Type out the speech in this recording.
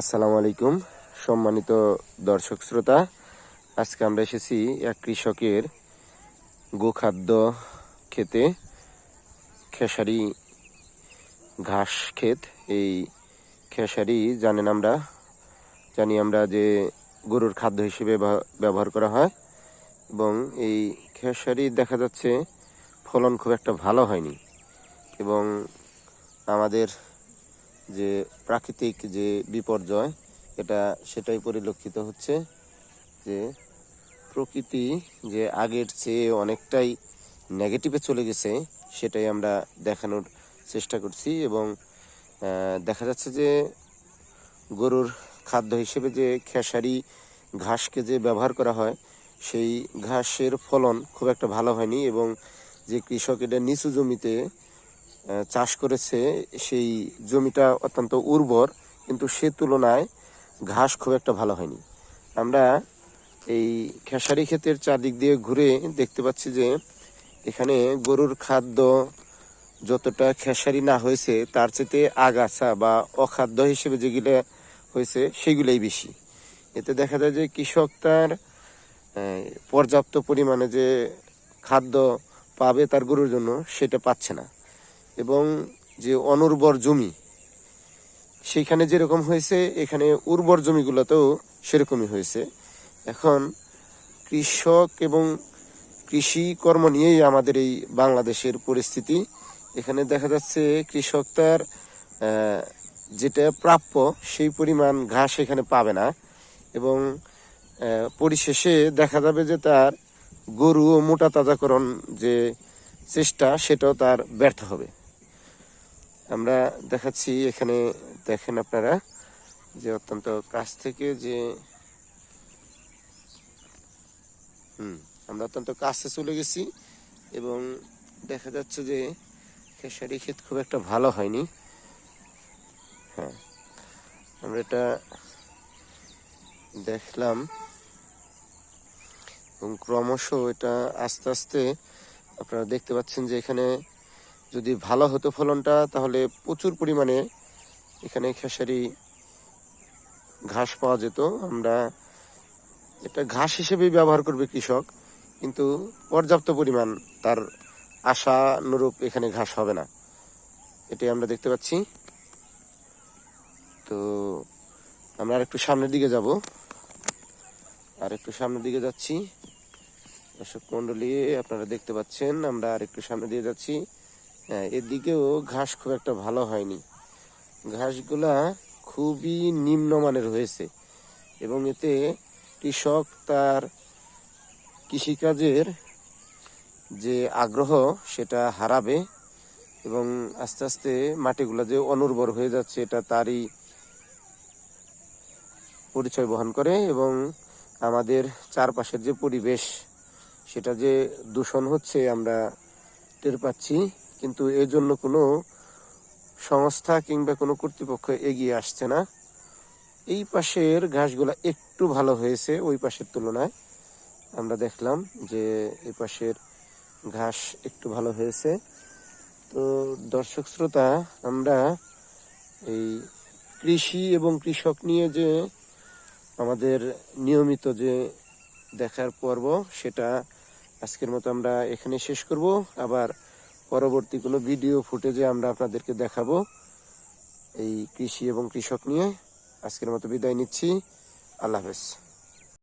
আসসালামু আলাইকুম, সম্মানিত দর্শক শ্রোতা। আজকে আমরা এসেছি এক কৃষকের গোখাদ্য খেতে, খেসারি ঘাস ক্ষেত। এই খেসারি জানেন আমরা, জানি আমরা যে গরুর খাদ্য হিসেবে ব্যবহার করা হয় এবং এই খেসারি দেখা যাচ্ছে ফলন খুব একটা ভালো হয়নি এবং আমাদের যে প্রাকৃতিক যে বিপর্যয়, এটা সেটাই পরিলক্ষিত হচ্ছে যে প্রকৃতি যে আগের চেয়ে অনেকটাই নেগেটিভে চলে গেছে, সেটাই আমরা দেখানোর চেষ্টা করছি এবং দেখা যাচ্ছে যে গরুর খাদ্য হিসেবে যে খেসারি ঘাসকে যে ব্যবহার করা হয়, সেই ঘাসের ফলন খুব একটা ভালো হয়নি এবং যে কৃষক এটা নিচু জমিতে চাষ করেছে, সেই জমিটা অত্যন্ত উর্বর, কিন্তু সে তুলনায় ঘাস খুব একটা ভালো হয়নি। আমরা এই খেসারি ক্ষেতের চারদিক দিয়ে ঘুরে দেখতে পাচ্ছি যে, এখানে গরুর খাদ্য যতটা খেসারি না হয়েছে, তার চেয়ে আগাছা বা অখাদ্য হিসেবে যেগুলো হয়েছে, সেগুলোই বেশি। এতে দেখা যায় যে কৃষক তার পর্যাপ্ত পরিমাণে যে খাদ্য পাবে তার গরুর জন্য, সেটা পাচ্ছে না। এবং যে অনুর্বর জমি, সেইখানে যেরকম হয়েছে, এখানে উর্বর জমিগুলোতেও সেরকমই হয়েছে। এখন কৃষক এবং কৃষি কর্ম নিয়েই আমাদের এই বাংলাদেশের পরিস্থিতি। এখানে দেখা যাচ্ছে কৃষক তার যেটা প্রাপ্য, সেই পরিমাণ ঘাস এখানে পাবে না এবং পরিশেষে দেখা যাবে যে তার গরু ও মোটা তাজাকরণ যে চেষ্টা, সেটাও তার ব্যর্থ হবে। আমরা দেখাচ্ছি এখানে দেখেন আপনারা যে অত্যন্ত কাছ থেকে যে, হুম, আমরা অত্যন্ত কাছে চলে গেছি এবং দেখা যাচ্ছে যে খেসারি ক্ষেত খুব একটা ভালো হয়নি। হ্যাঁ আমরা এটা দেখলাম এবং ক্রমশ এটা আস্তে আস্তে আপনারা দেখতে পাচ্ছেন যে এখানে যদি ভালো হতো ফলনটা, তাহলে প্রচুর পরিমাণে এখানে খেসারি ঘাস পাওয়া যেত। আমরা এটা ঘাস হিসেবেই ব্যবহার করবে কৃষক, কিন্তু পর্যাপ্ত পরিমাণ তার আশানুরূপ এখানে ঘাস হবে না। এটাই আমরা দেখতে পাচ্ছি। তো আমরা আর একটু সামনের দিকে যাব। আর একটু সামনের দিকে যাচ্ছি। দর্শক মন্ডলী আপনারা দেখতে পাচ্ছেন, আমরা আর একটু সামনে দিয়ে যাচ্ছি। হ্যাঁ এদিকেও ঘাস খুব একটা ভালো হয়নি। ঘাসগুলা খুবই নিম্নমানের হয়েছে এবং এতে কৃষক তার কৃষিকাজের যে আগ্রহ, সেটা হারাবে এবং আস্তে আস্তে মাটিগুলো যে অনুর্বর হয়ে যাচ্ছে, এটা তারই পরিচয় বহন করে এবং আমাদের চারপাশের যে পরিবেশ, সেটা যে দূষণ হচ্ছে, আমরা টের পাচ্ছি। কিন্তু এর জন্য কোনো সংস্থা কিংবা কোনো কর্তৃপক্ষ এগিয়ে আসছে না। এই পাশের ঘাসগুলা একটু ভালো হয়েছে ওই পাশের তুলনায়। আমরা দেখলাম যে এই পাশের ঘাস একটু ভালো হয়েছে। তো দর্শক শ্রোতা, আমরা এই কৃষি এবং কৃষক নিয়ে যে আমাদের নিয়মিত যে দেখার পর্ব, সেটা আজকের মতো আমরা এখানে শেষ করব। আবার পরবর্তী কোনো ভিডিও ফুটেজে আমরা আপনাদেরকে দেখাবো এই কৃষি এবং কৃষক নিয়ে। আজকের মতো বিদায় নিচ্ছি। আল্লাহ হাফেজ।